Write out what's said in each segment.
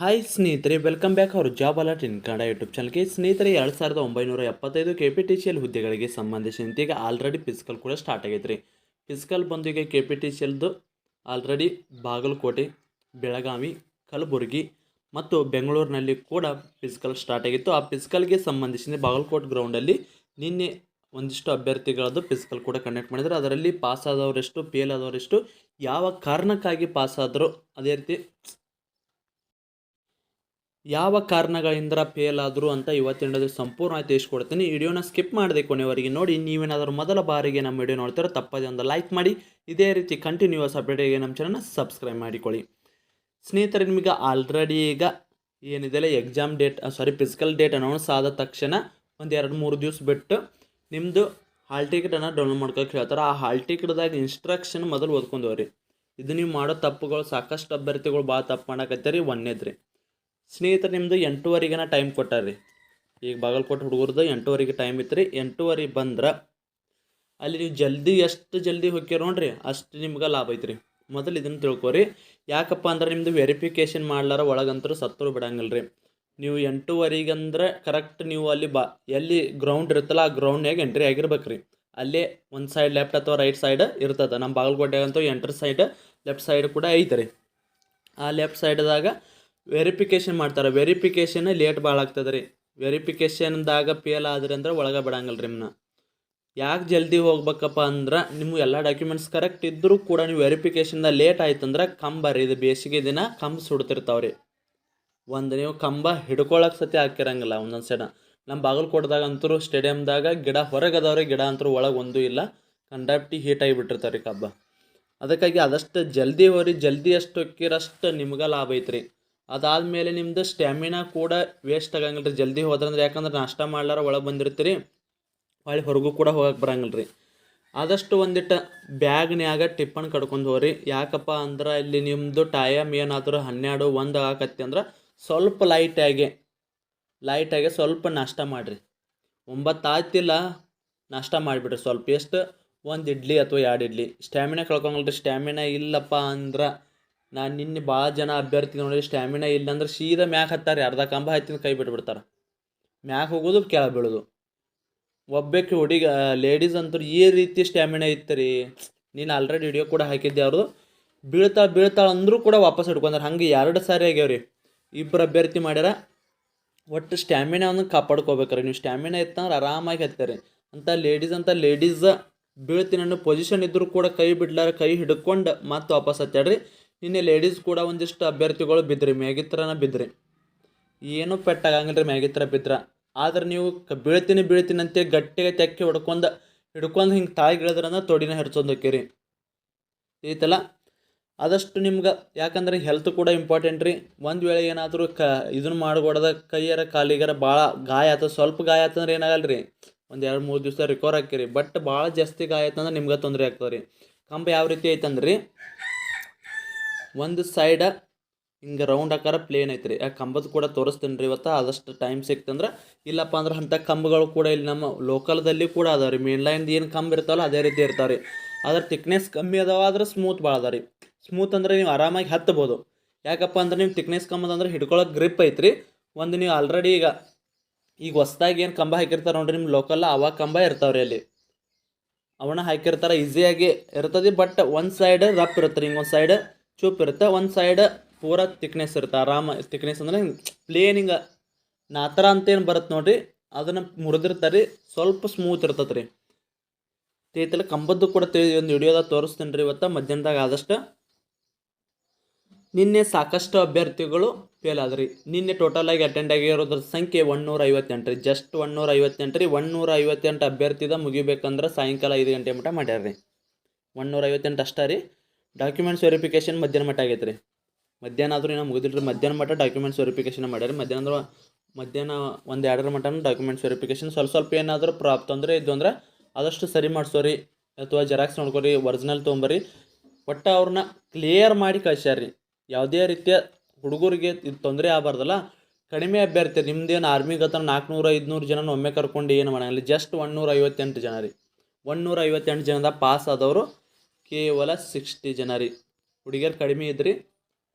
Hi ಸ್ನೇಹಿತರೆ welcome back ಅವರು job alert in Kannada YouTube ಚಾನಲ್ಗೆ ಸ್ನೇಹಿತರೆ, ಎರಡು ಸಾವಿರದ ಒಂಬೈನೂರ ಎಪ್ಪತ್ತೈದು K P T C L ಹುದ್ದೆಗಳಿಗೆ ಸಂಬಂಧಿಸಿದಂತೆ ಈಗ ಆಲ್ರೆಡಿ ಫಿಸಿಕಲ್ ಕೂಡ ಸ್ಟಾರ್ಟ್ ಆಗೈತೆ ರೀ ಫಿಸಿಕಲ್ ಬಂದು ಈಗ ಕೆ ಪಿ ಟಿ ಸಿ ಎಲ್ದು ಆಲ್ರೆಡಿ ಬಾಗಲಕೋಟೆ, ಬೆಳಗಾವಿ, ಕಲಬುರಗಿ ಮತ್ತು ಬೆಂಗಳೂರಿನಲ್ಲಿ ಕೂಡ ಫಿಸಿಕಲ್ ಸ್ಟಾರ್ಟ್ ಆಗಿತ್ತು. ಆ ಫಿಸಿಕಲ್ಗೆ ಸಂಬಂಧಿಸಿದ ಬಾಗಲಕೋಟೆ ಗ್ರೌಂಡಲ್ಲಿ ನಿನ್ನೆ ಒಂದಿಷ್ಟು ಅಭ್ಯರ್ಥಿಗಳದ್ದು ಫಿಸಿಕಲ್ ಕೂಡ ಕಂಡಕ್ಟ್ ಮಾಡಿದ್ರು. ಅದರಲ್ಲಿ ಪಾಸ್ ಆದವರೆಷ್ಟು ಫೇಲ್ ಆದವರೆಷ್ಟು ಯಾವ ಕಾರಣಕ್ಕಾಗಿ ಪಾಸ್ ಅದೇ ರೀತಿ ಯಾವ ಕಾರಣಗಳಿಂದ ಫೇಲ್ ಆದರೂ ಅಂತ ಇವತ್ತಿನ ಸಂಪೂರ್ಣ ತಿಳಿಸ್ಕೊಡ್ತೀನಿ ವಿಡಿಯೋನ ಸ್ಕಿಪ್ ಮಾಡಿದೆ ಕೊನೆವರೆಗೆ ನೋಡಿ, ನೀವೇನಾದರೂ ಮೊದಲ ಬಾರಿಗೆ ನಮ್ಮ ವಿಡಿಯೋ ನೋಡ್ತೀರೋ, ತಪ್ಪದೇ ಒಂದು ಲೈಕ್ ಮಾಡಿ. ಇದೇ ರೀತಿ ಕಂಟಿನ್ಯೂಸ್ ಅಪ್ಡೇಟಿಗೆ ನಮ್ಮ ಚಾನಲ್ನ ಸಬ್ಸ್ಕ್ರೈಬ್ ಮಾಡಿಕೊಳ್ಳಿ. ಸ್ನೇಹಿತರೆ, ನಿಮಗೆ ಆಲ್ರೆಡಿ ಈಗ ಏನಿದೆಲ್ಲ exam date sorry physical date announce ಆದ ತಕ್ಷಣ ಒಂದು ಎರಡು ಮೂರು ದಿವಸ ಬಿಟ್ಟು ನಿಮ್ಮದು ಹಾಲ್ ಟಿಕೆಟನ್ನು ಡೌನ್ಲೋಡ್ ಮಾಡ್ಕೊಳಕ್ಕೆ ಹೇಳ್ತಾರೆ. ಆ ಹಾಲ್ ಟಿಕೆಟ್ದಾಗ ಇನ್ಸ್ಟ್ರಕ್ಷನ್ ಮೊದಲು ಓದ್ಕೊಂಡವ್ರಿ ಇದು ನೀವು ಮಾಡೋ ತಪ್ಪುಗಳು ಸಾಕಷ್ಟು ಅಭ್ಯರ್ಥಿಗಳು ಭಾಳ ತಪ್ಪು ಮಾಡಕತ್ತೀರಿ ಒಂದೇದ್ರಿ ಸ್ನೇಹಿತರೆ ನಿಮ್ಮದು ಎಂಟೂವರೆಗೆನ ಟೈಮ್ ಕೊಟ್ಟಾರ್ರಿ ಈಗ ಬಾಗಲಕೋಟೆ ಹುಡುಗರ್ದು ಎಂಟೂವರೆಗೆ ಟೈಮ್ ಇತ್ತು ರೀ ಎಂಟೂವರೆಗೆ ಬಂದ್ರೆ ಅಲ್ಲಿ ನೀವು ಜಲ್ದಿ, ಎಷ್ಟು ಜಲ್ದಿ ಹೋಗ್ಯಾರ ನೋಡ್ರಿ, ಅಷ್ಟು ನಿಮ್ಗೆ ಲಾಭ ಐತ್ರಿ. ಮೊದಲು ಇದನ್ನು ತಿಳ್ಕೊರಿ. ಯಾಕಪ್ಪ ಅಂದ್ರೆ ನಿಮ್ಮದು ವೆರಿಫಿಕೇಷನ್ ಮಾಡ್ಲಾರ ಒಳಗಂತರೂ ಸತ್ತರು ಬಿಡಂಗಿಲ್ಲ ರೀ ನೀವು ಎಂಟೂವರೆಗೆ ಅಂದ್ರೆ ಕರೆಕ್ಟ್ ನೀವು ಅಲ್ಲಿ ಬಾ, ಎಲ್ಲಿ ಗ್ರೌಂಡ್ ಇರುತ್ತಲ್ಲ, ಆ ಗ್ರೌಂಡ್ನಾಗ ಎಂಟ್ರಿ ಆಗಿರ್ಬೇಕು ರೀ ಅಲ್ಲೇ ಒಂದು ಸೈಡ್ ಲೆಫ್ಟ್ ಅಥವಾ ರೈಟ್ ಸೈಡ್ ಇರ್ತದೆ. ನಮ್ಮ ಬಾಗಲಕೋಟೆಗಂತೂ ಎಂಟ್ರ್ ಸೈಡ್ ಲೆಫ್ಟ್ ಸೈಡ್ ಕೂಡ ಐತೆ ರೀ ಆ ಲೆಫ್ಟ್ ಸೈಡ್ದಾಗ ವೆರಿಫಿಕೇಷನ್ ಮಾಡ್ತಾರೆ. ವೆರಿಫಿಕೇಷನ್ ಲೇಟ್ ಭಾಳ ಆಗ್ತದೆ ರೀ. ವೆರಿಫಿಕೇಷನ್ದಾಗ ಫೇಲ್ ಆದ್ರಿ ಅಂದ್ರೆ ಒಳಗೆ ಬಿಡಂಗಿಲ್ಲ ರೀ ನಿಮ್ಮನ್ನ ಯಾಕೆ ಜಲ್ದಿ ಹೋಗ್ಬೇಕಪ್ಪ ಅಂದ್ರೆ ನಿಮ್ಮ ಎಲ್ಲ ಡಾಕ್ಯುಮೆಂಟ್ಸ್ ಕರೆಕ್ಟ್ ಇದ್ದರೂ ಕೂಡ ನೀವು ವೆರಿಫಿಕೇಷನ್ದ ಲೇಟ್ ಆಯ್ತಂದ್ರೆ ಕಂಬ ರೀ. ಇದು ಬೇಸಿಗೆ ದಿನ ಕಂಬ ಸುಡ್ತಿರ್ತಾವೆ ರೀ. ಒಂದು ನೀವು ಕಂಬ ಹಿಡ್ಕೊಳಕ್ಕೆ ಸತಿ ಹಾಕಿರಂಗಿಲ್ಲ ಒಂದೊಂದು ಸೈಡ ನಮ್ಮ ಬಾಗಲಕೋಟದಾಗ ಅಂತೂ ಸ್ಟೇಡಿಯಮ್ದಾಗ ಗಿಡ ಹೊರಗೆ ಅದಾವ್ರಿ ಗಿಡ ಅಂತೂ ಒಳಗೆ ಒಂದೂ ಇಲ್ಲ. ಕಂಡಾಪ್ಟಿ ಹೀಟ್ ಆಗಿಬಿಟ್ಟಿರ್ತಾರೆ ರೀ ಕಬ್ಬ ಅದಕ್ಕಾಗಿ ಅದಷ್ಟು ಜಲ್ದಿ ಹೋರಿ. ಜಲ್ದಿ ಅಷ್ಟು ಹೊಕ್ಕಿರಷ್ಟು ನಿಮ್ಗೆ ಲಾಭ ಐತ್ರಿ. ಅದಾದಮೇಲೆ ನಿಮ್ದು ಸ್ಟ್ಯಾಮಿನಾ ಕೂಡ ವೇಸ್ಟ್ ಆಗಂಗಿಲ್ಲ ರೀ ಜಲ್ದಿ ಹೋದ್ರಂದ್ರೆ ಯಾಕಂದ್ರೆ ನಾಷ್ಟ ಮಾಡ್ಲಾರ ಒಳಗೆ ಬಂದಿರ್ತೀರಿ, ಹೊಳ್ಳಿ ಹೊರಗೂ ಕೂಡ ಹೋಗಕ್ಕೆ ಬರಂಗಿಲ್ಲ ರೀ ಆದಷ್ಟು ಒಂದಿಟ್ಟು ಬ್ಯಾಗ್ನ್ಯಾಗ ಟಿಪ್ಪನ್ ಕಡ್ಕೊಂಡು ಹೋಗ್ರಿ. ಯಾಕಪ್ಪ ಅಂದ್ರೆ ಇಲ್ಲಿ ನಿಮ್ಮದು ಟೈಮ್ ಏನಾದರೂ ಹನ್ನೆರಡು, ಒಂದು ಆಗತ್ತೆ ಅಂದ್ರೆ ಸ್ವಲ್ಪ ಲೈಟಾಗಿ ಲೈಟಾಗಿ ಸ್ವಲ್ಪ ನಾಷ್ಟ ಮಾಡಿರಿ. ಒಂಬತ್ತು ಆಯ್ತಿಲ್ಲ ನಾಷ್ಟ ಮಾಡಿಬಿಡ್ರಿ ಸ್ವಲ್ಪ. ಎಷ್ಟು? ಒಂದು ಇಡ್ಲಿ ಅಥವಾ ಎರಡು ಇಡ್ಲಿ. ಸ್ಟ್ಯಾಮಿನಾ ಕಳ್ಕೊಂಗಲ್ರಿ. ಸ್ಟ್ಯಾಮಿನಾ ಇಲ್ಲಪ್ಪ ಅಂದ್ರೆ ನಾನು ನಿನ್ನೆ ಭಾಳ ಜನ ಅಭ್ಯರ್ಥಿ ನೋಡಿ ಸ್ಟ್ಯಾಮಿನಾ ಇಲ್ಲ ಅಂದ್ರೆ ಸೀದಾ ಮ್ಯಾಗ ಹತ್ತಾರೆ ಅರ್ಧ ಕಂಬ ಹತ್ತಿನ ಕೈ ಬಿಟ್ಬಿಡ್ತಾರೆ. ಮ್ಯಾಗ ಹೋಗೋದು ಕೆಳಗೆ ಬೀಳೋದು. ಒಬ್ಬಕ್ಕೆ ಹುಡುಗ ಲೇಡೀಸ್ ಅಂತೂ ಈ ರೀತಿ ಸ್ಟ್ಯಾಮಿನಾ ಇತ್ತು ರೀ ನೀನು ಆಲ್ರೆಡಿ ವಿಡಿಯೋ ಕೂಡ ಹಾಕಿದ್ದೆ ಅವರು ಬೀಳ್ತಾ ಬೀಳ್ತಾಳೆ ಅಂದರೂ ಕೂಡ ವಾಪಸ್ ಹಿಡ್ಕೊಂಡ್ರೆ. ಹಂಗೆ ಎರಡು ಸಾರಿ ಆಗ್ಯಾವ್ರಿ. ಇಬ್ಬರು ಅಭ್ಯರ್ಥಿ ಮಾಡ್ಯಾರ. ಒಟ್ಟು ಸ್ಟ್ಯಾಮಿನಾವನ್ನು ಕಾಪಾಡ್ಕೋಬೇಕ್ರಿ. ನೀವು ಸ್ಟ್ಯಾಮಿನಾ ಇತ್ತಂದ್ರೆ ಆರಾಮಾಗಿ ಹತ್ತಾರೆ. ಅಂತ ಲೇಡೀಸ್ ಅಂತ ಲೇಡೀಸ್ ಬೀಳ್ತೀನಿ ಅನ್ನೋ ಪೊಸಿಷನ್ ಇದ್ದರೂ ಕೂಡ ಕೈ ಬಿಡ್ಲಾರ, ಕೈ ಹಿಡ್ಕೊಂಡು ಮತ್ತೆ ವಾಪಸ್ ಹತ್ತಾಡ್ರಿ ನಿನ್ನೆ ಲೇಡೀಸ್ ಕೂಡ ಒಂದಿಷ್ಟು ಅಭ್ಯರ್ಥಿಗಳು ಬಿದ್ರಿ, ಮ್ಯಾಗಿತ್ರನ ಬಿದ್ರಿ. ಏನೂ ಪೆಟ್ಟಾಗಂಗಿಲ್ಲ ರೀ ಮ್ಯಾಗಿತ್ರ ಬಿದ್ರ. ಆದ್ರೆ ನೀವು ಕ ಬೀಳ್ತೀನಿ ಬೀಳ್ತೀನಿ ಗಟ್ಟಿಗೆ ತೆಕ್ಕಿ ಹೊಡ್ಕೊಂಡು ಹಿಡ್ಕೊಂಡು ಹಿಂಗೆ ತಾಯಿಗೆ ಇಳಿದ್ರಂದ್ರೆ ತೊಡಿನ ಹೆರ್ಚೊಂದು ಹೋಕ್ಕಿರಿ. ಐತಲ್ಲ? ಆದಷ್ಟು ನಿಮ್ಗೆ, ಯಾಕಂದ್ರೆ ಹೆಲ್ತ್ ಕೂಡ ಇಂಪಾರ್ಟೆಂಟ್ ರೀ. ಒಂದು ವೇಳೆ ಏನಾದರೂ ಕ ಇದನ್ನು ಮಾಡ್ಕೊಡ್ದ, ಕೈಯಾರ ಕಾಲಿಗಾರ ಭಾಳ ಗಾಯ ಆಯ್ತದ ಸ್ವಲ್ಪ ಗಾಯ ಆಯ್ತಂದ್ರೆ ಏನಾಗಲ್ಲ ರೀ ಒಂದು ಎರಡು ಮೂರು ದಿವಸ ರಿಕವರ್ ಹಾಕಿರಿ ಬಟ್ ಭಾಳ ಜಾಸ್ತಿ ಗಾಯ ಆಯ್ತಂದ್ರೆ ನಿಮ್ಗೆ ತೊಂದರೆ ಆಗ್ತದೆ ರೀ ಕಂಬ ಯಾವ ರೀತಿ ಐತಂದ್ರೆ? ಒಂದು ಸೈಡ ಹಿಂಗೆ ರೌಂಡ್ ಆಕಾರ ಪ್ಲೇನ್ ಐತ್ರಿ. ಆ ಕಂಬದ ಕೂಡ ತೋರಿಸ್ತೀನಿ ರೀ ಇವತ್ತು. ಆದಷ್ಟು ಟೈಮ್ ಸಿಕ್ತಂದ್ರೆ ಇಲ್ಲಪ್ಪ ಅಂದ್ರೆ ಅಂಥ ಕಂಬಗಳು ಕೂಡ ಇಲ್ಲಿ ನಮ್ಮ ಲೋಕಲ್ದಲ್ಲಿ ಕೂಡ ಅದಾವೆ ರೀ. ಮೇನ್ ಲೈನ್ದು ಏನು ಕಂಬ ಇರ್ತಾವಲ್ಲ ಅದೇ ರೀತಿ ಇರ್ತಾವೆ ರೀ. ಅದ್ರ ತಿಕ್ನೆಸ್ ಕಮ್ಮಿ ಅದಾವ ಆದ್ರೆ ಸ್ಮೂತ್ ಭಾಳ ಅದ ರೀ. ಸ್ಮೂತ್ ಅಂದರೆ ನೀವು ಆರಾಮಾಗಿ ಹತ್ತಬೋದು. ಯಾಕಪ್ಪ ಅಂದ್ರೆ ನೀವು ತಿಕ್ನೆಸ್ ಕಂಬದಂದ್ರೆ ಅಂದ್ರೆ ಹಿಡ್ಕೊಳಕ್ಕೆ ಗ್ರಿಪ್ ಐತ್ರಿ. ಒಂದು ನೀವು ಆಲ್ರೆಡಿ ಈಗ ಈಗ ಹೊಸ್ದಾಗಿ ಏನು ಕಂಬ ಹಾಕಿರ್ತಾರೆ ನೋಡಿರಿ ನಿಮ್ಮ ಲೋಕಲ್ ಅವಾಗ ಕಂಬ ಇರ್ತಾವ್ರಿ ಅಲ್ಲಿ. ಅವನ್ನ ಹಾಕಿರ್ತಾರೆ ಈಸಿಯಾಗಿ ಇರ್ತದೆ. ಬಟ್ ಒಂದು ಸೈಡ್ ರಪ್ ಇರುತ್ತೆ ರೀ. ಹಿಂಗೆ ಒಂದು ಸೈಡ್ ಚೂಪ್ ಇರುತ್ತೆ. ಒಂದು ಸೈಡ್ ಪೂರ ತಿಕ್ನೆಸ್ ಇರುತ್ತೆ. ಆರಾಮ ತಿಕ್ನೆಸ್ ಅಂದ್ರೆ ಪ್ಲೇನ್ ಹಿಂಗೆ ನಾತರ ಅಂತೇನು ಬರುತ್ತೆ ನೋಡಿರಿ, ಅದನ್ನು ಮುರಿದಿರ್ತಾರೆ, ಸ್ವಲ್ಪ ಸ್ಮೂತ್ ಇರ್ತದೆ ರೀ ತೈತಲ್ಲ ಕಂಬದ್ದು ಕೂಡ ತಿಳಿ ಒಂದು ವಿಡಿಯೋದಾಗ ತೋರಿಸ್ತೀನಿ ರೀ ಇವತ್ತು, ಮಧ್ಯಾಹ್ನದಾಗ ಆದಷ್ಟು. ನಿನ್ನೆ ಸಾಕಷ್ಟು ಅಭ್ಯರ್ಥಿಗಳು ಫೇಲ್ ಆದ್ರಿ. ನಿನ್ನೆ ಟೋಟಲ್ ಆಗಿ ಅಟೆಂಡ್ ಆಗಿರೋದ್ರ ಸಂಖ್ಯೆ ಒನ್ನೂರ ಐವತ್ತೆಂಟು ರೀ ಜಸ್ಟ್ ಒನ್ನೂರ ಐವತ್ತೆಂಟು ರೀ ಒನ್ನೂರ ಐವತ್ತೆಂಟು ಅಭ್ಯರ್ಥಿದ ಮುಗಿಬೇಕಂದ್ರೆ ಸಾಯಂಕಾಲ ಐದು ಗಂಟೆ ಮಟ್ಟ ಮಾಡ್ಯಾರ ರೀ ಒನ್ನೂರ ಐವತ್ತೆಂಟು ಅಷ್ಟೇ ರೀ. ಡಾಕ್ಯುಮೆಂಟ್ಸ್ ವೆರಿಫಿಕೇಷನ್ ಮಧ್ಯಾಹ್ನ ಮಟ್ಟ ಆಗೈತೆ ರೀ ಮಧ್ಯಾಹ್ನ ಆದರೂ ಏನೋ ಮುಗಿದಿಲ್ಲ ರೀ ಮಧ್ಯಾಹ್ನ ಮಟ್ಟ ಡಾಕ್ಯುಮೆಂಟ್ಸ್ ವೆರಿಫಿಕೇಷನ್ ಮಾಡ್ಯಾರ. ಮಧ್ಯಾಹ್ನ ಅಂದ್ರೆ ಮಧ್ಯಾಹ್ನ ಒಂದು ಎರಡರ ಮಟ್ಟನೂ ಡಾಕ್ಯುಮೆಂಟ್ಸ್ ವೆರಿಫಿಕೇಷನ್ ಸ್ವಲ್ಪ ಸ್ವಲ್ಪ ಏನಾದರೂ ಪ್ರಾಪ್ತ ತೊಂದರೆ ಇದ್ದು ಅಂದ್ರೆ ಆದಷ್ಟು ಸರಿ ಮಾಡಿಸೋರಿ. ಅಥವಾ ಜೆರಾಕ್ಸ್ ನೋಡ್ಕೊರಿ ಒರಿಜಿನಲ್ ತೊಗೊಂಬರಿ. ಒಟ್ಟು ಅವ್ರನ್ನ ಕ್ಲಿಯರ್ ಮಾಡಿ ಕಳ್ಸ್ಯಾರ ರೀ ಯಾವುದೇ ರೀತಿಯ ಹುಡುಗರಿಗೆ ಇದು ತೊಂದರೆ ಆಗಬಾರ್ದಲ್ಲ. ಕಡಿಮೆ ಅಭ್ಯರ್ಥಿ, ನಿಮ್ದೇನು ಆರ್ಮಿಗೆ ನಾಲ್ಕುನೂರ ನಾಲ್ಕುನೂರು ಐದುನೂರು ಜನ ಒಮ್ಮೆ ಕರ್ಕೊಂಡು ಏನು ಮಾಡಂಗಿಲ್ಲ. ಜಸ್ಟ್ ಒನ್ನೂರ ಐವತ್ತೆಂಟು ಜನ ರೀ. ಒನ್ನೂರ ಐವತ್ತೆಂಟು ಜನದ ಪಾಸ್ ಆದವರು ಕೇವಲ ಸಿಕ್ಸ್ಟಿ ಜನ ರೀ. ಹುಡುಗಿಯರು ಕಡಿಮೆ ಇದ್ರಿ,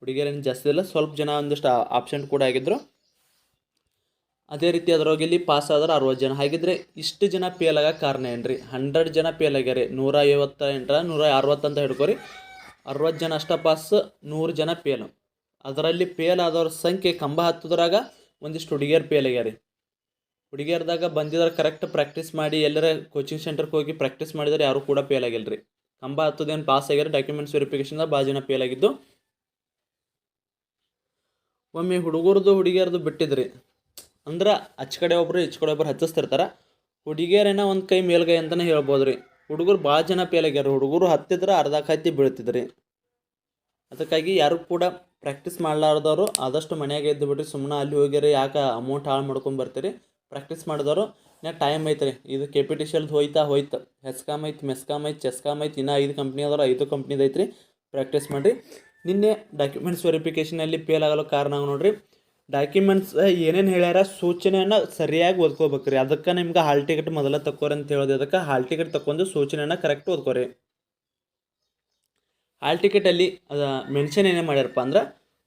ಹುಡುಗಿಯರೇನು ಜಾಸ್ತಿ ಇಲ್ಲ, ಸ್ವಲ್ಪ ಜನ ಒಂದಿಷ್ಟು ಆಪ್ಷನ್ ಕೂಡ ಆಗಿದ್ರು. ಅದೇ ರೀತಿ ಅದ್ರೊಳಗೆ ಇಲ್ಲಿ ಪಾಸ್ ಆದ್ರೆ ಅರವತ್ತು ಜನ. ಹಾಗಿದ್ರೆ ಇಷ್ಟು ಜನ ಫೇಲ್ ಆಗೋ ಕಾರಣ ಏನು ರೀ ಹಂಡ್ರೆಡ್ ಜನ ಫೇಲ್ ಆಗ್ಯಾರಿ ನೂರ ಐವತ್ತ ಎಂಟರ ನೂರ ಅರವತ್ತು ಅಂತ ಹಿಡ್ಕೊರಿ. ಅರವತ್ತು ಜನ ಅಷ್ಟ ಪಾಸ್ ನೂರು ಜನ ಫೇಲು ಅದರಲ್ಲಿ ಫೇಲ್ ಆದವ್ರ ಸಂಖ್ಯೆ ಕಂಬ ಹತ್ತದ್ರಾಗ ಒಂದಿಷ್ಟು ಹುಡುಗಿಯರು ಫೇಲ್ ಆಗ್ಯಾರಿ ಹುಡುಗಿಯರ್ದಾಗ ಬಂದಿದ್ರೆ ಕರೆಕ್ಟ್ ಪ್ರಾಕ್ಟೀಸ್ ಮಾಡಿ ಎಲ್ಲರ ಕೋಚಿಂಗ್ ಸೆಂಟರ್ಗೆ ಹೋಗಿ ಪ್ರಾಕ್ಟೀಸ್ ಮಾಡಿದರೆ ಯಾರು ಕೂಡ ಫೇಲ್ ಆಗಿಲ್ಲ ರೀ ಕಂಬ ಹತ್ತದೇನು ಪಾಸ್ ಆಗ್ಯಾರ ಡಾಕ್ಯುಮೆಂಟ್ಸ್ ವೆರಿಫಿಕೇಶನ್ ಭಾಳ ಜನ ಫೇಲ್ ಆಗಿದ್ದು. ಒಮ್ಮೆ ಹುಡುಗರದು ಹುಡುಗಿಯರ್ದು ಬಿಟ್ಟಿದ್ರಿ. ಅಂದ್ರೆ ಅಚ್ಚ ಕಡೆ ಒಬ್ಬರು ಈಚ ಕಡೆ ಒಬ್ಬರು ಹಚ್ಚಿಸ್ತಿರ್ತಾರೆ. ಹುಡುಗಿಯರೇನ ಒಂದು ಕೈ ಮೇಲ್ಗೈ ಅಂತಲೇ ಹೇಳ್ಬೋದು ರೀ ಹುಡುಗರು ಭಾಳ ಜನ ಫೇಲ್ ಆಗ್ಯಾರ. ಹುಡುಗರು ಹತ್ತಿದ್ರೆ ಅರ್ಧ ಕತ್ತಿ ಬೀಳ್ತಿದ್ರಿ. ಅದಕ್ಕಾಗಿ ಯಾರು ಕೂಡ ಪ್ರಾಕ್ಟೀಸ್ ಮಾಡಲಾರ್ದವರು ಆದಷ್ಟು ಮನೆಯಾಗೆ ಇದ್ದು ಬಿಡ್ರಿ ಸುಮ್ಮನೆ ಅಲ್ಲಿ ಹೋಗ್ಯಾರ, ಯಾಕೆ ಅಮೌಂಟ್ ಹಾಳು ಮಾಡ್ಕೊಂಡು ಬರ್ತೀರಿ. ಪ್ರಾಕ್ಟೀಸ್ ಮಾಡಿದವರು ಇನ್ನ ಟೈಮ್ ಐತೆ ರೀ ಇದು ಕೆ ಪಿ ಟಿ ಸಿಲ್ದು ಹೋಯ್ತಾ ಹೋಯ್ತು ಹೆಸ್ಕಾಮ್ ಐತೆ ಮೆಸ್ಕಾಮ್ ಐತೆ ಚೆಸ್ಕಾಮ್ ಐತೆ, ಇನ್ನೂ ಐದು ಕಂಪ್ನಿ ಅದರ ಐದು ಕಂಪ್ನಿದು ಐತ್ರಿ. ಪ್ರಾಕ್ಟೀಸ್ ಮಾಡಿರಿ. ನಿನ್ನೆ ಡಾಕ್ಯುಮೆಂಟ್ಸ್ ವೆರಿಫಿಕೇಷನಲ್ಲಿ ಫೇಲ್ ಆಗಲು ಕಾರಣ ನೋಡ್ರಿ. ಡಾಕ್ಯುಮೆಂಟ್ಸ್ ಏನೇನು ಹೇಳ್ಯಾರ, ಸೂಚನೆಯನ್ನು ಸರಿಯಾಗಿ ಓದ್ಕೋಬೇಕ್ರಿ. ಅದಕ್ಕೆ ನಿಮ್ಗೆ ಹಾಲ್ ಟಿಕೆಟ್ ಮೊದಲ ತಕ್ಕೋರಿ ಅಂತ ಹೇಳೋದು. ಅದಕ್ಕೆ ಹಾಲ್ ಟಿಕೆಟ್ ತಗೊಂಡು ಸೂಚನೆಯನ್ನು ಕರೆಕ್ಟ್ ಓದ್ಕೋರಿ. ಹಾಲ್ ಟಿಕೆಟಲ್ಲಿ ಅದು ಮೆನ್ಷನ್ ಏನೇ ಮಾಡ್ಯಾರಪ್ಪ ಅಂದ್ರೆ,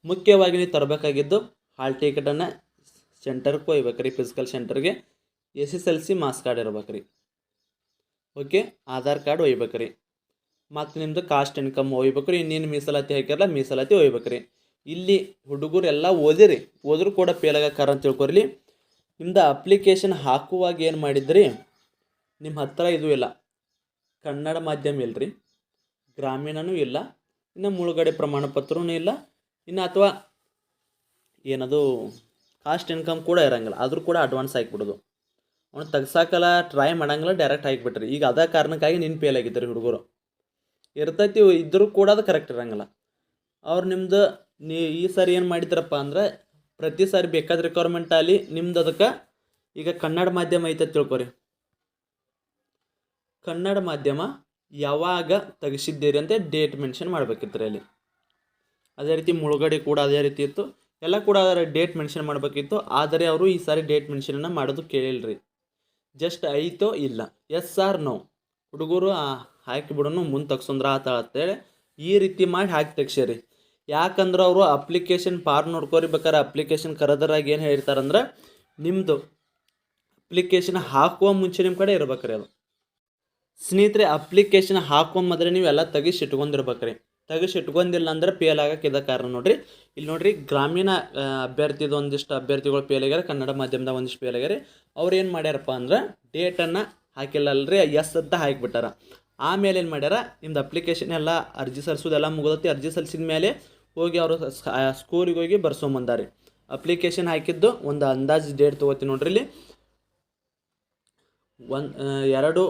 ಮುಖ್ಯವಾಗಿ ನೀವು ತರಬೇಕಾಗಿದ್ದು ಹಾಲ್ ಟಿಕೆಟನ್ನು ಸೆಂಟರ್ಗೆ ಒಯ್ಬೇಕು ರೀ ಫಿಸಿಕಲ್ ಸೆಂಟರ್ಗೆ S S L C marks card ಇರ್ಬೇಕು ರೀ ಓಕೆ ಆಧಾರ್ ಕಾರ್ಡ್ ಒಯ್ಬೇಕು ರೀ ಮತ್ತು ನಿಮ್ಮದು ಕಾಸ್ಟ್ ಇನ್ಕಮ್ ಒಯ್ಬೇಕು ರೀ ಇನ್ನೇನು ಮೀಸಲಾತಿ ಹಾಕಿರಲ್ಲ ಮೀಸಲಾತಿ ಒಯ್ಬೇಕು ರೀ ಇಲ್ಲಿ ಹುಡುಗರು ಎಲ್ಲ ಓದಿರಿ. ಓದ್ರು ಕೂಡ ಫೇಲ್ ಆಗಕ್ಕಾರ ಅಂತ ತಿಳ್ಕೊರಿ. ನಿಮ್ದು ಅಪ್ಲಿಕೇಶನ್ ಹಾಕುವಾಗ ಏನು ಮಾಡಿದ್ರಿ? ನಿಮ್ಮ ಹತ್ರ ಇದು ಇಲ್ಲ. ಕನ್ನಡ ಮಾಧ್ಯಮ ಇಲ್ಲ ರೀ ಗ್ರಾಮೀಣನೂ ಇಲ್ಲ. ಇನ್ನು ಮುಳುಗಡೆ ಪ್ರಮಾಣ ಪತ್ರನೂ ಇಲ್ಲ. ಇನ್ನು ಅಥವಾ ಏನದು, ಕಾಸ್ಟ್ ಇನ್ಕಮ್ ಕೂಡ ಇರಂಗಿಲ್ಲ. ಆದರೂ ಕೂಡ ಅಡ್ವಾನ್ಸ್ ಹಾಕ್ಬಿಡೋದು. ಅವ್ನು ತೆಗ್ಸಾಕಲ್ಲ ಟ್ರೈ ಮಾಡಂಗಿಲ್ಲ ಡೈರೆಕ್ಟ್ ಹಾಕಿಬಿಟ್ರಿ ಈಗ ಅದೇ ಕಾರಣಕ್ಕಾಗಿ ನಿನ್ನ ಫೇಲ್ ಆಗಿದ್ದರು ಹುಡುಗರು. ಇರ್ತೈತಿ, ಇದ್ರೂ ಕೂಡ ಅದು ಕರೆಕ್ಟ್ ಇರಂಗಿಲ್ಲ. ಅವ್ರು ನಿಮ್ಮದು ನೀ ಈ ಸಾರಿ ಏನು ಮಾಡಿದ್ರಪ್ಪ ಅಂದ್ರೆ, ಪ್ರತಿ ಸಾರಿ ಬೇಕಾದ ರಿಕ್ವೈರ್ಮೆಂಟ್ ಅಲ್ಲಿ ನಿಮ್ದು ಅದಕ್ಕೆ, ಈಗ ಕನ್ನಡ ಮಾಧ್ಯಮ ಐತೆ ತಿಳ್ಕೊರಿ. ಕನ್ನಡ ಮಾಧ್ಯಮ ಯಾವಾಗ ತೆಗೆಸಿದ್ದೀರಿ ಅಂತ ಡೇಟ್ ಮೆನ್ಷನ್ ಮಾಡಬೇಕಿತ್ತು ಅಲ್ಲಿ. ಅದೇ ರೀತಿ ಮುಳುಗಡೆ ಕೂಡ ಅದೇ ರೀತಿ ಇತ್ತು. ಎಲ್ಲ ಕೂಡ ಅದರ ಡೇಟ್ ಮೆನ್ಷನ್ ಮಾಡಬೇಕಿತ್ತು. ಆದರೆ ಅವರು ಈ ಸಾರಿ ಡೇಟ್ ಮೆನ್ಷನನ್ನು ಮಾಡೋದು ಕೇಳಿಲ್ಲ ರೀ ಜಸ್ಟ್ ಐತೋ ಇಲ್ಲ? ಎಸ್ ಆರ್ ನೋ ಹುಡುಗರು ಹಾಕಿಬಿಡೋನು, ಮುಂದೆ ತಗ್ಸಂದ್ರೆ ಆತ ಅಂತೇಳಿ ಈ ರೀತಿ ಮಾಡಿ ಹಾಕಿ ತೆಗ್ಸ್ಯಾರಿ. ಯಾಕಂದ್ರೆ ಅವರು ಅಪ್ಲಿಕೇಶನ್ ಪಾರ್ ನೋಡ್ಕೋರಿ ಬೇಕಾದ್ರೆ ಅಪ್ಲಿಕೇಶನ್ ಕರೆದ್ರಾಗ ಏನು ಹೇಳ್ತಾರಂದ್ರೆ ನಿಮ್ಮದು ಅಪ್ಲಿಕೇಶನ್ ಹಾಕುವ ಮುಂಚೆ ನಿಮ್ಮ ಕಡೆ ಇರ್ಬೇಕ್ರಿ ಅದು. ಸ್ನೇಹಿತರೆ ಅಪ್ಲಿಕೇಶನ್ ಹಾಕುವ ಮೊದಲೇ ನೀವು ಎಲ್ಲ ತೆಗಿಸಿ ಇಟ್ಕೊಂಡಿರ್ಬೇಕ್ರಿ ಇಟ್ಕೊಂಡಿಲ್ಲ ಅಂದ್ರೆ ಫೇಲ್ ಆಗಕ್ಕೆ ಇದ ಕಾರಣ ನೋಡ್ರಿ. ಇಲ್ಲಿ ನೋಡ್ರಿ ಗ್ರಾಮೀಣ ಅಭ್ಯರ್ಥಿದ ಒಂದಿಷ್ಟು ಅಭ್ಯರ್ಥಿಗಳು ಫೇಲ್ ಆಗ್ಯಾರ, ಕನ್ನಡ ಮಾಧ್ಯಮದಾಗ ಒಂದಿಷ್ಟು ಫೇಲ್ ಆಗ್ಯಾರ. ಅವ್ರು ಏನು ಮಾಡ್ಯಾರಪ್ಪ ಅಂದ್ರೆ ಡೇಟನ್ನು ಹಾಕಿಲ್ಲ ಅಲ್ರಿ ಎಸ್ ಅಂತ ಹಾಕಿಬಿಟ್ಟಾರ. ಆಮೇಲೆ ಏನು ಮಾಡ್ಯಾರ, ನಿಮ್ದು ಅಪ್ಲಿಕೇಶನ್ ಎಲ್ಲ ಅರ್ಜಿ ಸಲ್ಲಿಸೋದೆಲ್ಲ ಮುಗಿದತಿ, ಅರ್ಜಿ ಸಲ್ಲಿಸಿದ ಮೇಲೆ ಹೋಗಿ ಅವರು ಸ್ಕೂಲಿಗೆ ಹೋಗಿ ಬರ್ಸೊಂಬಂದಾರಿ ಅಪ್ಲಿಕೇಶನ್ ಹಾಕಿದ್ದು ಒಂದು ಅಂದಾಜು ಡೇಟ್ ತೊಗೋತೀನಿ ನೋಡ್ರಿ ಇಲ್ಲಿ. ಒಂದು ಎರಡು,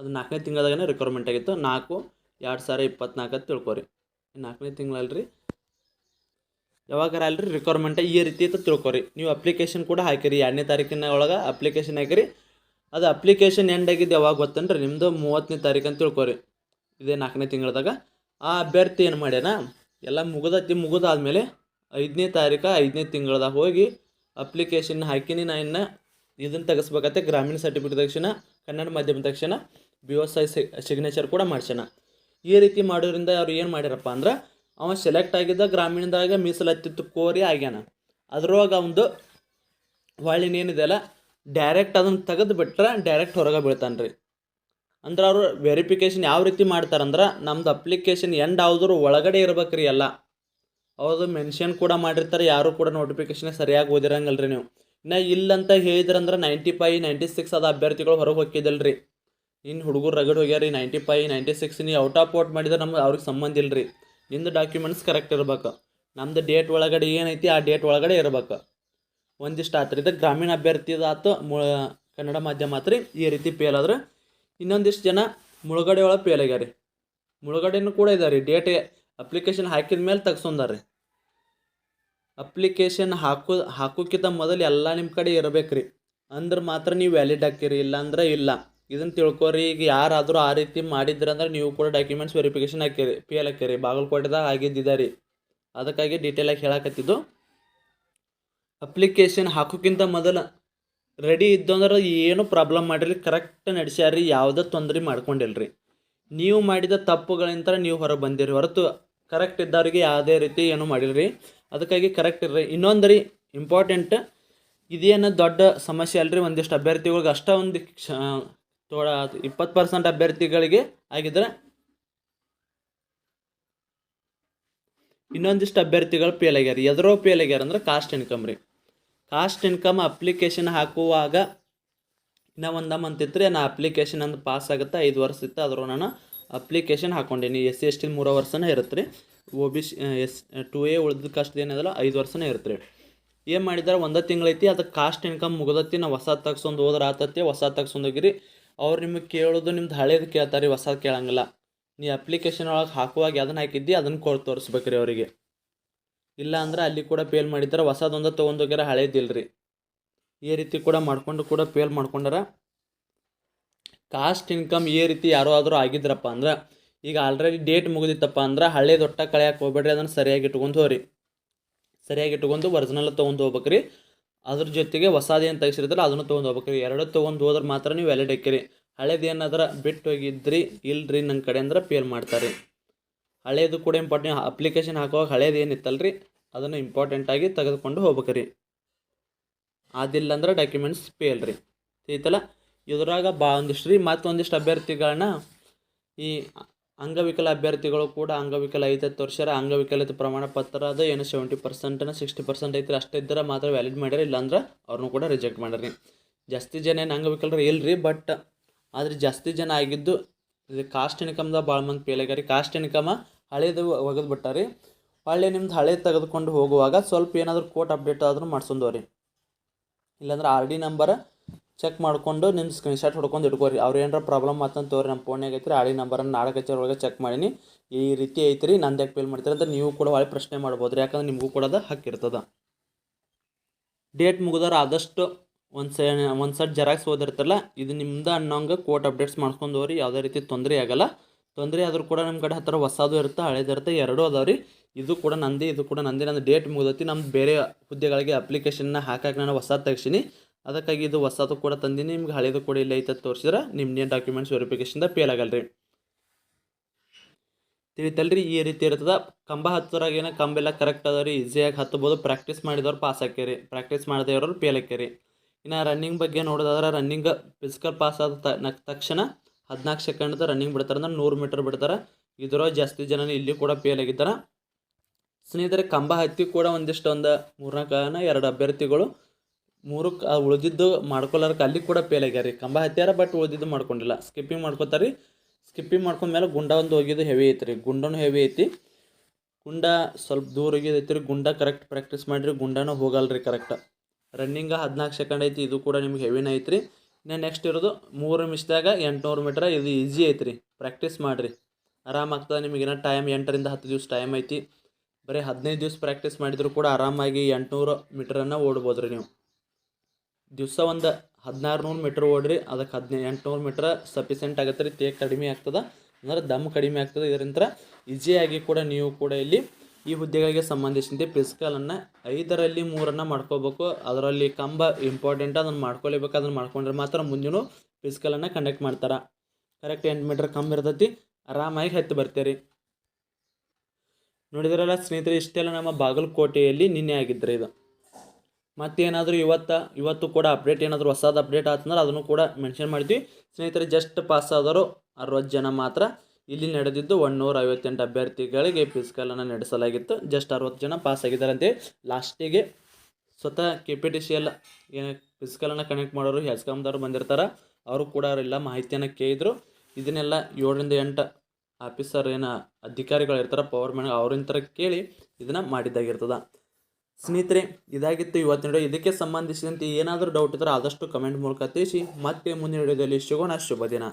ಅದು ನಾಲ್ಕನೇ ತಿಂಗಳದಾಗನೇ ರಿಕ್ವೈರ್ಮೆಂಟ್ ಆಗಿತ್ತು. ನಾಲ್ಕು ಎರಡು ಸಾವಿರ ಇಪ್ಪತ್ನಾಲ್ಕು ಅಂತ ತಿಳ್ಕೊರಿ. ನಾಲ್ಕನೇ ತಿಂಗಳಲ್ರಿ? ಯಾವಾಗಾರ ಅಲ್ರಿ ರಿಕ್ವೈರ್ಮೆಂಟ್ ಈ ರೀತಿ ಅಂತ ತಿಳ್ಕೊರಿ. ನೀವು ಅಪ್ಲಿಕೇಶನ್ ಕೂಡ ಹಾಕಿರಿ. ಎರಡನೇ ತಾರೀಕಿನ ಒಳಗೆ ಅಪ್ಲಿಕೇಶನ್ ಹಾಕಿರಿ. ಅದು ಅಪ್ಲಿಕೇಶನ್ ಎಂಡ್ ಆಗಿದ್ದು ಯಾವಾಗ ಗೊತ್ತೇನ್ರಿ? ನಿಮ್ಮದು ಮೂವತ್ತನೇ ತಾರೀಕು ಅಂತ ತಿಳ್ಕೊರಿ. ಇದೇ ನಾಲ್ಕನೇ ತಿಂಗಳದಾಗ. ಆ ಅಭ್ಯರ್ಥಿ ಏನು ಮಾಡ್ಯಾನ? ಎಲ್ಲ ಮುಗಿದತಿ ಮುಗಿದಾದ್ಮೇಲೆ ಐದನೇ ತಾರೀಕು, ಐದನೇ ತಿಂಗಳದಾಗ ಹೋಗಿ ಅಪ್ಲಿಕೇಶನ್ ಹಾಕಿನಿ ನಾ ಇನ್ನು. ಇದನ್ನು ತೆಗೆಸ್ಬೇಕತ್ತೆ ಗ್ರಾಮೀಣ ಸರ್ಟಿಫಿಕೇಟ್ ತಕ್ಷಣ, ಕನ್ನಡ ಮಾಧ್ಯಮ ತಕ್ಷಣ ಬಿ ಎಸ್ ಐ ಸಿಗ್ನೇಚರ್ ಕೂಡ ಮಾಡ್ಸ್ಯಾನ. ಈ ರೀತಿ ಮಾಡೋದ್ರಿಂದ ಅವ್ರು ಏನು ಮಾಡ್ಯಾರಪ್ಪ ಅಂದ್ರೆ, ಅವ ಸೆಲೆಕ್ಟ್ ಆಗಿದ್ದ ಗ್ರಾಮೀಣದಾಗ ಮೀಸಲತ್ತಿತ್ತು ಕೋರಿ ಆಗ್ಯಾನ. ಅದ್ರೊಳಗೆ ಅವಂದು ಅಲ್ಲ ಡೈರೆಕ್ಟ್ ಅದನ್ನು ತೆಗೆದು ಬಿಟ್ರೆ ಡೈರೆಕ್ಟ್ ಹೊರಗೆ ಬೀಳ್ತಾನೆ ರೀ ಅಂದ್ರೆ ಅವರು ವೆರಿಫಿಕೇಷನ್ ಯಾವ ರೀತಿ ಮಾಡ್ತಾರಂದ್ರೆ ನಮ್ದು ಅಪ್ಲಿಕೇಶನ್ ಎಂಡ್ ಆದರೂ ಒಳಗಡೆ ಇರ್ಬೇಕು ರೀ ಎಲ್ಲ. ಅವ್ರದ್ದು ಮೆನ್ಷನ್ ಕೂಡ ಮಾಡಿರ್ತಾರೆ, ಯಾರು ಕೂಡ ನೋಟಿಫಿಕೇಶನ್ ಸರಿಯಾಗಿ ಓದಿರಂಗಲ್ಲ ರೀ ನೀವು. ಇನ್ನು ಇಲ್ಲಂತ ಹೇಳಿದ್ರಂದ್ರೆ ನೈಂಟಿ ಫೈ ನೈಂಟಿ ಸಿಕ್ಸ್ ಅದ ಅಭ್ಯರ್ಥಿಗಳು ಹೊರಗೆ ಹೋಗಿದ್ದಲ್ಲ ರೀ ಇನ್ನು ಹುಡುಗರು ರಗಡ್ ಹೋಗ್ಯಾರಿ ನೈಂಟಿ ಫೈ ನೈಂಟಿ ಸಿಕ್ಸ್ ನೀವು ಔಟ್ ಆಫ್ ಔಟ್ ಮಾಡಿದ್ರೆ ನಮ್ಗೆ ಅವ್ರಿಗೆ ಸಂಬಂಧ ಇಲ್ಲ ರೀ ನಿಂದು ಡಾಕ್ಯುಮೆಂಟ್ಸ್ ಕರೆಕ್ಟ್ ಇರ್ಬೇಕು. ನಮ್ದು ಡೇಟ್ ಒಳಗಡೆ ಏನೈತಿ, ಆ ಡೇಟ್ ಒಳಗಡೆ ಇರ್ಬೇಕು. ಒಂದಿಷ್ಟು ಆತ್ರಿ. ಇದು ಗ್ರಾಮೀಣ ಅಭ್ಯರ್ಥಿದು ಆತು, ಮು, ಕನ್ನಡ ಮಾಧ್ಯಮ ಆತ್ರಿ. ಈ ರೀತಿ ಫೇಲ್ ಆದ್ರೆ ಇನ್ನೊಂದಿಷ್ಟು ಜನ ಮುಳುಗಡೆ ಒಳಗೆ ಫೇಲ್ ಆಗ್ಯಾರಿ. ಮುಳುಗಡೆನೂ ಕೂಡ ಇದಾರೆ. ರೀ ಡೇಟ್ ಅಪ್ಲಿಕೇಶನ್ ಹಾಕಿದ ಮೇಲೆ ತೆಗ್ಸೊಂದಾರ ಅಪ್ಲಿಕೇಶನ್ ಹಾಕೋ ಹಾಕೋಕ್ಕಿಂತ ಮೊದಲು ಎಲ್ಲ ನಿಮ್ಮ ಕಡೆ ಇರಬೇಕು ರೀ ಅಂದ್ರೆ ಮಾತ್ರ ನೀವು ವ್ಯಾಲಿಡ್ ಹಾಕಿರಿ. ಇಲ್ಲ ಅಂದ್ರೆ ಇಲ್ಲ. ಇದನ್ನು ತಿಳ್ಕೊರಿ, ಈಗ ಯಾರಾದರೂ ಆ ರೀತಿ ಮಾಡಿದ್ರಂದ್ರೆ ನೀವು ಕೂಡ ಡಾಕ್ಯುಮೆಂಟ್ಸ್ ವೆರಿಫಿಕೇಷನ್ ಹಾಕಿರಿ ಎಲ್ ಹಾಕಿರಿ ಬಾಗಲಕೋಟೆದಾಗ ಆಗಿದ್ದಿದೆ ರೀ ಅದಕ್ಕಾಗಿ ಡೀಟೇಲಾಗಿ ಹೇಳಕತ್ತಿದ್ದು ಅಪ್ಲಿಕೇಶನ್ ಹಾಕೋಕ್ಕಿಂತ ಮೊದಲು ರೆಡಿ ಇದ್ದಂದ್ರೆ ಏನು ಪ್ರಾಬ್ಲಮ್ ಮಾಡಿರಿ ಕರೆಕ್ಟ್ ನಡೆಸ್ಯಾರಿ, ಯಾವುದೇ ತೊಂದರೆ ಮಾಡ್ಕೊಂಡಿಲ್ರಿ. ನೀವು ಮಾಡಿದ ತಪ್ಪುಗಳಿಂದ ನೀವು ಹೊರಗೆ ಬಂದಿರಿ, ಹೊರತು ಕರೆಕ್ಟ್ ಇದ್ದವ್ರಿಗೆ ಯಾವುದೇ ರೀತಿ ಏನು ಮಾಡಿಲ್ರಿ. ಅದಕ್ಕಾಗಿ ಕರೆಕ್ಟ್ ಇರ್ರಿ. ಇನ್ನೊಂದು ರೀ ಇಂಪಾರ್ಟೆಂಟ್ ಇದೇನು ದೊಡ್ಡ ಸಮಸ್ಯೆ ಅಲ್ರಿ, ಒಂದಿಷ್ಟು ಅಭ್ಯರ್ಥಿಗಳಿಗೆ ಅಷ್ಟ ತೋಡ ಇಪ್ಪತ್ತು ಪರ್ಸೆಂಟ್ ಅಭ್ಯರ್ಥಿಗಳಿಗೆ ಆಗಿದ್ರೆ ಇನ್ನೊಂದಿಷ್ಟು ಅಭ್ಯರ್ಥಿಗಳು ಫೇಲ್ ಆಗ್ಯಾರ ಎದರೋ ಫೇಲ್ ಆಗ್ಯಾರ ಅಂದ್ರೆ ಕಾಸ್ಟ್ ಇನ್ಕಮ್ ರೀ. ಕಾಸ್ಟ್ ಇನ್ಕಮ್ ಅಪ್ಲಿಕೇಶನ್ ಹಾಕುವಾಗ ಇನ್ನೂ ಒಂದು ಅಂತಿತ್ತು ನಾ ಅಪ್ಲಿಕೇಶನ್ ಅಂದು ಪಾಸ್ ಆಗುತ್ತೆ, ಐದು ವರ್ಷ ಇತ್ತು, ಅದ್ರೊಳಗೆ ನಾನು ಅಪ್ಲಿಕೇಶನ್ ಹಾಕ್ಕೊಂಡೀನಿ ಎಸ್ ಸಿ ಎಸ್ ಟಿ ಮೂರು ವರ್ಷನೇ ಇರುತ್ತೆ ರೀ. O B C S two A ಉಳಿದ ಕಾಸ್ಟ್ ಏನದಲ್ಲ ಐದು ವರ್ಷನೇ ಇರುತ್ತೆ ರೀ. ಏನು ಮಾಡಿದಾರೆ, ಒಂದೇ ತಿಂಗಳೈತಿ ಅದಕ್ಕೆ ಕಾಸ್ಟ್ ಇನ್ಕಮ್ ಮುಗಿದತ್ತಿ ನಾವು ಹೊಸ ತಗ್ಸೊಂದು ಹೋದ್ರೆ ಆತತಿ ಹೊಸ ತಗ್ಸೊಂದು ಅವ್ರು ನಿಮಗೆ ಕೇಳೋದು, ನಿಮ್ದು ಹಳೇದು ಕೇಳ್ತಾರೆ ರೀ ಹೊಸದು ಕೇಳಂಗಿಲ್ಲ. ನೀ ಅಪ್ಲಿಕೇಶನ್ ಒಳಗೆ ಹಾಕುವಾಗ ಅದನ್ನು ಹಾಕಿದ್ದಿ ಅದನ್ನು ಕೊಡ್ ತೋರಿಸ್ಬೇಕು ರೀ ಅವರಿಗೆ. ಇಲ್ಲ ಅಂದ್ರೆ ಅಲ್ಲಿ ಕೂಡ ಪೇಲ್ ಮಾಡಿದ್ರೆ ಹೊಸದೊಂದು ತೊಗೊಂಡೋಗ್ಯಾರ ಹಳೇದಿಲ್ಲ ರೀ ಈ ರೀತಿ ಕೂಡ ಮಾಡಿಕೊಂಡು ಕೂಡ ಪೇಲ್ ಮಾಡ್ಕೊಂಡಾರ ಕಾಸ್ಟ್ ಇನ್ಕಮ್ ಈ ರೀತಿ ಯಾರೋ ಆದರೂ ಆಗಿದ್ರಪ್ಪ ಅಂದ್ರೆ, ಈಗ ಆಲ್ರೆಡಿ ಡೇಟ್ ಮುಗಿದಿತ್ತಪ್ಪ ಅಂದ್ರೆ ಹಳೆದು ಒಟ್ಟ ಕಳೆಯಕ್ಕೆ ಹೋಗ್ಬೇಡ್ರಿ, ಅದನ್ನು ಸರಿಯಾಗಿ ಇಟ್ಕೊಂಡು ಹೋಗ್ರಿ. ಸರಿಯಾಗಿ ಇಟ್ಕೊಂಡು ಒರಿಜಿನಲ್ ತೊಗೊಂಡು ಹೋಗ್ಬೇಕ್ರಿ. ಅದ್ರ ಜೊತೆಗೆ ಹೊಸದೇನು ತೆಗ್ಸಿರ್ತಾರಲ್ಲ ಅದನ್ನು ತೊಗೊಂಡು ಹೋಗ್ಬೇಕ್ರಿ ಎರಡು ತೊಗೊಂಡು ಹೋದ್ರೆ ಮಾತ್ರ ನೀವು ವ್ಯಾಲಿಡ್ ಹಾಕಿರಿ ಹಳೇದು ಏನಾದ್ರೆ ಬಿಟ್ಟು ಹೋಗಿದ್ರಿ ಇಲ್ಲರಿ ನನ್ನ ಕಡೆ ಅಂದ್ರೆ ಪೇಲ್ ಮಾಡ್ತಾರೆ. ಹಳೇದು ಕೂಡ ಇಂಪಾರ್ಟೆಂಟ್ ಅಪ್ಲಿಕೇಶನ್ ಹಾಕುವಾಗ ಹಳೇದು ರೀ ಅದನ್ನು ಇಂಪಾರ್ಟೆಂಟಾಗಿ ತೆಗೆದುಕೊಂಡು ಹೋಗ್ಬೇಕ್ರಿ. ಅದಿಲ್ಲ ಅಂದ್ರೆ ಡಾಕ್ಯುಮೆಂಟ್ಸ್ ಪೇಲ್ ರೀ. ಐತಲ್ಲ ಇದ್ರಾಗ ಬಾ ಒಂದಿಷ್ಟು ರೀ ಮತ್ತೊಂದಿಷ್ಟು ಅಭ್ಯರ್ಥಿಗಳನ್ನ ಈ ಅಂಗವಿಕಲ ಅಭ್ಯರ್ಥಿಗಳು ಕೂಡ ಅಂಗವಿಕಲ ಐತತ್ತು ವರ್ಷರ ಅಂಗವಿಕಲತೆ ಪ್ರಮಾಣ ಪತ್ರ ಅದು. ಏನು ಸೆವೆಂಟಿ ಪರ್ಸೆಂಟನ ಸಿಕ್ಸ್ಟಿ ಪರ್ಸೆಂಟ್ ಐತ್ರಿ. ಅಷ್ಟು ಇದ್ದರೆ ಮಾತ್ರ ವ್ಯಾಲಿಡ್ ಮಾಡ್ಯಾರ. ಇಲ್ಲಾಂದ್ರೆ ಅವ್ರನ್ನೂ ಕೂಡ ರಿಜೆಕ್ಟ್ ಮಾಡ್ಯಾರ ಜಾಸ್ತಿ ಜನ ಏನು ಅಂಗವಿಕಲರು ಇಲ್ರಿ ಬಟ್ ಆದ್ರೆ ಜಾಸ್ತಿ ಜನ ಆಗಿದ್ದು ಇದು ಕಾಸ್ಟ್ ಇನ್ಕಮ್ದಾಗ ಭಾಳ ಮಂದಿ ಫೇಲ್ ಆಗ್ಯಾರಿ. ಕಾಸ್ಟ್ ಇನ್ಕಮ ಹಳೇದು ಒಗೆದು ಬಿಟ್ಟಾರಿ. ಹೊಳ್ಳಿ ನಿಮ್ದು ಹಳೆ ತೆಗೆದುಕೊಂಡು ಹೋಗುವಾಗ ಸ್ವಲ್ಪ ಏನಾದರೂ ಕೋಟ್ ಅಪ್ಡೇಟ್ ಆದರೂ ಮಾಡ್ಸೊಂದವ್ರಿ ಇಲ್ಲಾಂದ್ರೆ ಆರ್ ಡಿ ನಂಬರ್ ಚೆಕ್ ಮಾಡ್ಕೊಂಡು ನಿಮ್ಮ ಸ್ಕ್ರೀನ್ಶಾಟ್ ಹೊಡ್ಕೊಂಡು ಇಟ್ಕೋರಿ. ಅವ್ರು ಏನಾರ ಪ್ರಾಬ್ಲಮ್ ಆತಂತ ತೋರಿ ನಮ್ಮ ಫೋನ್ಯಾಗ ಐತ್ರಿ, ಆಳಿ ನಂಬರನ್ನು ನಾಳೆ ಕಚೇರಿ ಒಳಗೆ ಚೆಕ್ ಮಾಡೀನಿ. ಈ ರೀತಿ ಐತ್ರಿ, ನಂದು ಯಾಕೆ ಫೇಲ್ ಮಾಡ್ತೀರಿ ಅಂತ ನೀವು ಕೂಡ ಒಳ್ಳೆ ಪ್ರಶ್ನೆ ಮಾಡ್ಬೋದು ರೀ ಯಾಕಂದ್ರೆ ನಿಮಗೂ ಕೂಡ ಅದು ಹಕ್ಕಿರ್ತದ ಡೇಟ್ ಮುಗಿದಾರ ಆದಷ್ಟು ಒಂದು ಸೈ, ಒಂದು ಸಟ್ ಜೆರಾಕ್ಸ್ ಓದಿರ್ತಾರಲ್ಲ, ಇದು ನಿಮ್ದು ಅನ್ನೋಂಗೆ ಕೋಟ್ ಅಪ್ಡೇಟ್ಸ್ ಮಾಡ್ಕೊಂಡು ಹೋಗ್ರಿ, ಯಾವುದೇ ರೀತಿ ತೊಂದರೆ ಆಗಲ್ಲ. ತೊಂದರೆ ಆದರೂ ಕೂಡ ನಿಮ್ಮ ಕಡೆ ಹತ್ತಿರ ಹೊಸದು ಇರುತ್ತೆ, ಹಳೇದು ಇರುತ್ತೆ, ಎರಡೂ ಅದಾವೆ ರೀ. ಇದು ಕೂಡ ನಂದಿ, ಇದು ಕೂಡ ನಂದಿ, ನಂದು ಡೇಟ್ ಮುಗಿದೈತಿ ನಮ್ಮ ಬೇರೆ ಹುದ್ದೆಗಳಿಗೆ ಅಪ್ಲಿಕೇಶನ್ನ ಹಾಕಕ್ಕೆ ನಾನು ಹೊಸ ತೆಗ್ಸೀನಿ. ಅದಕ್ಕಾಗಿ ಇದು ಹೊಸದು ಕೂಡ ತಂದೀನಿ. ನಿಮ್ಗೆ ಹಳೇದು ಕೂಡ ಇಲ್ಲ ಐತೆ ತೋರಿಸಿದ್ರೆ ನಿಮ್ಮನ್ನೇ ಡಾಕ್ಯುಮೆಂಟ್ಸ್ ವೆರಿಫಿಕೇಷನ್ದ ಫೇಲ್ ಆಗಲ್ಲ ರೀ ತಿಳಿತಲ್ರಿ, ಈ ರೀತಿ ಇರ್ತದೆ. ಕಂಬ ಹತ್ತೋರಾಗ ಏನೋ ಕಂಬ ಎಲ್ಲ ಕರೆಕ್ಟ್ ಅದ ರೀ. ಈಸಿಯಾಗಿ ಹತ್ತಬೋದು. ಪ್ರಾಕ್ಟೀಸ್ ಮಾಡಿದವ್ರು ಪಾಸ್ ಆಕ್ಯಾರಿ. ಪ್ರಾಕ್ಟೀಸ್ ಮಾಡದೇ ಇರೋರು ಫೇಲ್ ಆಕ್ಯಾರಿ. ಇನ್ನು ರನ್ನಿಂಗ್ ಬಗ್ಗೆ ನೋಡೋದಾದ್ರೆ ರನ್ನಿಂಗ್ ಫಿಸಿಕಲ್ ಪಾಸ್ ಆದ ತಕ್ಷಣ ಹದಿನಾಲ್ಕು ಸೆಕೆಂಡ್ದು ರನ್ನಿಂಗ್ ಬಿಡ್ತಾರೆ ಅಂದ್ರೆ ನೂರು ಮೀಟರ್ ಬಿಡ್ತಾರೆ. ಇದರ ಜಾಸ್ತಿ ಜನ ಇಲ್ಲಿ ಕೂಡ ಫೇಲ್ ಆಗಿದ್ದಾರೆ. ಸ್ನೇಹಿತರೆ, ಕಂಬ ಹತ್ತಿ ಕೂಡ ಒಂದಿಷ್ಟು ಒಂದು ಮೂರ್ನಾಲ್ಕನ ಎರಡು ಅಭ್ಯರ್ಥಿಗಳು ಮೂರು ಕ ಉಳಿದಿದ್ದು ಮಾಡ್ಕೊಲಾರಕ್ಕೆ ಅಲ್ಲಿ ಕೂಡ ಫೇಲ್ ಆಗ್ಯಾರ ರೀ ಕಂಬ ಹತ್ಯಾರ ಬಟ್ ಉಳಿದಿದ್ದು ಮಾಡ್ಕೊಂಡಿಲ್ಲ. ಸ್ಕಿಪ್ಪಿಂಗ್ ಮಾಡ್ಕೊತಾರೆ ಸ್ಕಿಪ್ಪಿಂಗ್ ಮಾಡ್ಕೊಂಡ್ಮೇಲೆ ಗುಂಡ ಒಂದು ಹೋಗಿದ್ದು ಹೆವಿ ಐತೆ ರೀ ಗುಂಡನೂ ಹೆವಿ ಐತಿ. ಗುಂಡ ಸ್ವಲ್ಪ ದೂರ ಹೋಗಿದೈತಿ ರೀ ಗುಂಡ ಕರೆಕ್ಟ್ ಪ್ರಾಕ್ಟೀಸ್ ಮಾಡಿರಿ. ಗುಂಡನೂ ಹೋಗಲ್ಲ ರೀ ಕರೆಕ್ಟ್ ರನ್ನಿಂಗ ಹದಿನಾಲ್ಕು ಸೆಕೆಂಡ್ ಐತಿ. ಇದು ಕೂಡ ನಿಮ್ಗೆ ಹೆವಿನ ಐತ್ರಿ. ಇನ್ನು ನೆಕ್ಸ್ಟ್ ಇರೋದು ಮೂರು ನಿಮಿಷದಾಗ ಎಂಟುನೂರು ಮೀಟ್ರ್ ಇದು ಈಸಿ ಐತ್ರಿ. ಪ್ರಾಕ್ಟೀಸ್ ಮಾಡಿರಿ. ಆರಾಮಾಗ್ತದೆ ನಿಮಗೆ. ಏನೋ ಟೈಮ್ ಎಂಟರಿಂದ ಹತ್ತು ದಿವ್ಸ ಟೈಮ್ ಐತಿ. ಬರೀ ಹದಿನೈದು ದಿವ್ಸ ಪ್ರಾಕ್ಟೀಸ್ ಮಾಡಿದರೂ ಕೂಡ ಆರಾಮಾಗಿ ಎಂಟುನೂರು ಮೀಟ್ರನ್ನು ಓಡ್ಬೋದು ರೀ ನೀವು. ದಿವಸ ಒಂದು ಹದಿನಾರು ನೂರು ಮೀಟ್ರ್ ಓಡ್ರಿ ಅದಕ್ಕೆ ಹದಿನೈದು ಎಂಟುನೂರು ಮೀಟ್ರ್ ಸಫಿಸೆಂಟ್ ಆಗುತ್ತೆ ರೀ, ತೇಗ್ ಕಡಿಮೆ ಆಗ್ತದೆ. ಅಂದ್ರೆ ದಮ್ ಕಡಿಮೆ ಆಗ್ತದೆ. ಇದರಿಂದ ಈಸಿಯಾಗಿ ಕೂಡ ನೀವು ಕೂಡ ಇಲ್ಲಿ ಈ ಹುದ್ದೆಗಳಿಗೆ ಸಂಬಂಧಿಸಿದಂತೆ ಫಿಸಿಕಲನ್ನು ಐದರಲ್ಲಿ ಮೂರನ್ನು ಮಾಡ್ಕೋಬೇಕು. ಅದರಲ್ಲಿ ಕಂಬ ಇಂಪಾರ್ಟೆಂಟ್ ಅದನ್ನು ಮಾಡ್ಕೊಳ್ಬೇಕು. ಅದನ್ನು ಮಾಡ್ಕೊಂಡ್ರೆ ಮಾತ್ರ ಮುಂದಿನ ಫಿಸಿಕಲನ್ನು ಕಂಡಕ್ಟ್ ಮಾಡ್ತಾರೆ. ಕರೆಕ್ಟ್ ಎಂಟು ಮೀಟ್ರ್ ಕಂಬ ಇರ್ತೈತಿ. ಆರಾಮಾಗಿ ಹತ್ತಿ ಬರ್ತೀರಿ. ನೋಡಿದ್ರಲ್ಲ ಸ್ನೇಹಿತರೆ, ಇಷ್ಟೆಲ್ಲ ನಮ್ಮ ಬಾಗಲಕೋಟೆಯಲ್ಲಿ ನಿನ್ನೆ ಆಗಿದ್ದರೆ ಇದು. ಮತ್ತೇನಾದರೂ ಇವತ್ತು ಇವತ್ತು ಕೂಡ ಅಪ್ಡೇಟ್ ಏನಾದರೂ ಹೊಸದು ಅಪ್ಡೇಟ್ ಆತಂದ್ರೆ ಅದನ್ನು ಕೂಡ ಮೆನ್ಷನ್ ಮಾಡಿದ್ವಿ. ಸ್ನೇಹಿತರೆ ಜಸ್ಟ್ ಪಾಸ್ ಆದವರು ಅರವತ್ತು ಜನ ಮಾತ್ರ ಇಲ್ಲಿ ನಡೆದಿದ್ದು ಒನ್ನೂರ ಐವತ್ತೆಂಟು ಅಭ್ಯರ್ಥಿಗಳಿಗೆ ಫಿಸಿಕಲನ್ನು ನಡೆಸಲಾಗಿತ್ತು. ಜಸ್ಟ್ ಅರವತ್ತು ಜನ ಪಾಸ್ ಆಗಿದ್ದಾರೆ ಅಂತೇಳಿ ಲಾಸ್ಟಿಗೆ ಸ್ವತಃ ಕೆ ಪಿ ಟಿ ಸಿ ಎಲ್ಲ ಏನು ಫಿಸಿಕಲನ್ನು ಕನೆಕ್ಟ್ ಮಾಡೋರು ಹೆಸ್ಕಾಮ್ದವ್ರು ಬಂದಿರ್ತಾರೆ. ಅವರು ಕೂಡ ಅವರೆಲ್ಲ ಮಾಹಿತಿಯನ್ನು ಕೇಳಿದ್ರು. ಇದನ್ನೆಲ್ಲ ಏಳರಿಂದ ಎಂಟು ಆಫೀಸರ್ ಏನು ಅಧಿಕಾರಿಗಳು ಇರ್ತಾರೆ ಪವರ್ ಮ್ಯಾನ್ ಅವ್ರಿಂದ ಥರ ಕೇಳಿ ಇದನ್ನು ಮಾಡಿದ್ದಾಗಿರ್ತದೆ. ಸ್ನೇಹಿತರೆ, ಇದಾಗಿತ್ತು ಇವತ್ತಿನ ವಿಡಿಯೋ ಇದಕ್ಕೆ ಸಂಬಂಧಿಸಿದಂತೆ ಏನಾದರೂ ಡೌಟ್ ಇದ್ದರೆ ಆದಷ್ಟು ಕಮೆಂಟ್ ಮೂಲಕ ತಿಳಿಸಿ. ಮತ್ತೆ ಮುಂದಿನ ವಿಡಿಯೋದಲ್ಲಿ ಸಿಗೋಣ. ಶುಭ ದಿನ.